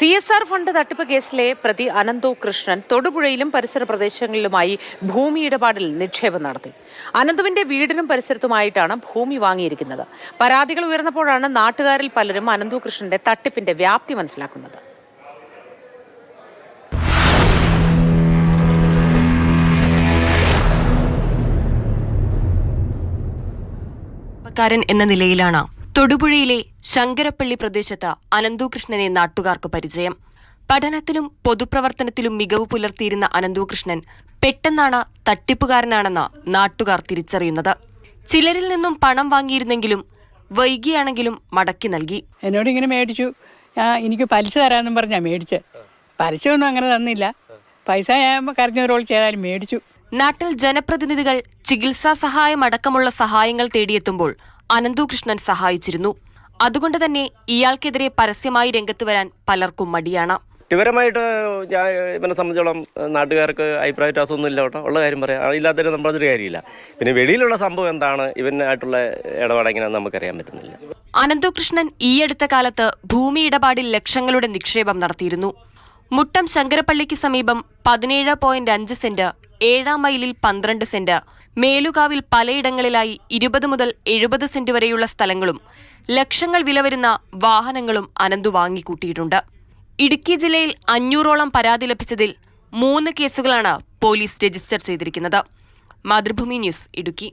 C S R fund തട്ടിപ്പ് കേസിലെ പ്രതി അനന്തോ കൃഷ്ണൻ തൊടുപുഴയിലും പരിസര പ്രദേശങ്ങളിലുമായി ഭൂമി ഇടപാടിൽ നിക്ഷേപം നടത്തി. അനന്തുവിന്റെ വീടിനും പരിസരത്തുമായിട്ടാണ് ഭൂമി വാങ്ങിയിരിക്കുന്നത്. പരാതികൾ ഉയർന്നപ്പോഴാണ് നാട്ടുകാരിൽ പലരും അനന്തു കൃഷ്ണന്റെ തട്ടിപ്പിന്റെ വ്യാപ്തി മനസ്സിലാക്കുന്നത്. എന്ന നിലയിലാണ് തൊടുപുഴയിലെ ശങ്കരപ്പള്ളി പ്രദേശത്ത് അനന്തുകൃഷ്ണനെ നാട്ടുകാർക്ക് പരിചയം. പഠനത്തിലും പൊതുപ്രവർത്തനത്തിലും മികവ് പുലർത്തിയിരുന്ന അനന്തുകൃഷ്ണൻ പെട്ടെന്നാണ് തട്ടിപ്പുകാരനാണെന്ന് നാട്ടുകാർ തിരിച്ചറിയുന്നത്. ചിലരിൽ നിന്നും പണം വാങ്ങിയിരുന്നെങ്കിലും വൈകിയാണെങ്കിലും മടക്കി നൽകി. എന്നോട് ഇങ്ങനെ മേടിച്ചു. എനിക്ക് പലിശ തരാമെന്നും പറഞ്ഞാ മേടിച്ച്. പലിശ ഒന്നും അങ്ങനെ തന്നില്ല. പൈസ ഞാൻ ചെയ്താലും മേടിച്ചു. നാട്ടിൽ ജനപ്രതിനിധികൾ ചികിത്സാ സഹായം അടക്കമുള്ള സഹായങ്ങൾ തേടിയെത്തുമ്പോൾ അനന്തുകൃഷ്ണൻ സഹായിച്ചിരുന്നു. അതുകൊണ്ട് തന്നെ ഇയാൾക്കെതിരെ പരസ്യമായി രംഗത്ത് വരാൻ പലർക്കും മടിയാണ്. വ്യക്തിപരമായിട്ട് ഞാൻ ഇവനെ സംബന്ധിച്ചോളം നാട്ടുകാർക്ക് അഭിപ്രായ വ്യത്യാസമൊന്നും ഇല്ല കേട്ടോ. ഉള്ള കാര്യം പറയാം. നമ്മൾ നമ്മളതൊരു കാര്യമില്ല. പിന്നെ വെളിയിലുള്ള സംഭവം എന്താണ്? ഇവനായിട്ടുള്ള ഇടപാടെങ്ങനെയാണെന്ന് നമുക്കറിയാൻ പറ്റുന്നില്ല. അനന്തകൃഷ്ണൻ ഈയടുത്ത കാലത്ത് ഭൂമി ഇടപാടിൽ ലക്ഷങ്ങളുടെ നിക്ഷേപം നടത്തിയിരുന്നു. മുട്ടം ശങ്കരപ്പള്ളിക്ക് സമീപം പതിനേഴ് പോയിന്റ് അഞ്ച് സെന്റ് ഏഴാം മൈലിൽ പന്ത്രണ്ട് സെന്റ് മേലുകാവിൽ പലയിടങ്ങളിലായി ഇരുപത് മുതൽ എഴുപത് സെന്റ് വരെയുള്ള സ്ഥലങ്ങളും ലക്ഷങ്ങൾ വില വരുന്ന വാഹനങ്ങളും അനന്തു വാങ്ങിക്കൂട്ടിയിട്ടുണ്ട്. ഇടുക്കി ജില്ലയിൽ അഞ്ഞൂറോളം പരാതി ലഭിച്ചതിൽ മൂന്ന് കേസുകളാണ് പോലീസ് രജിസ്റ്റർ ചെയ്തിരിക്കുന്നത്. മാതൃഭൂമി ന്യൂസ് ഇടുക്കി.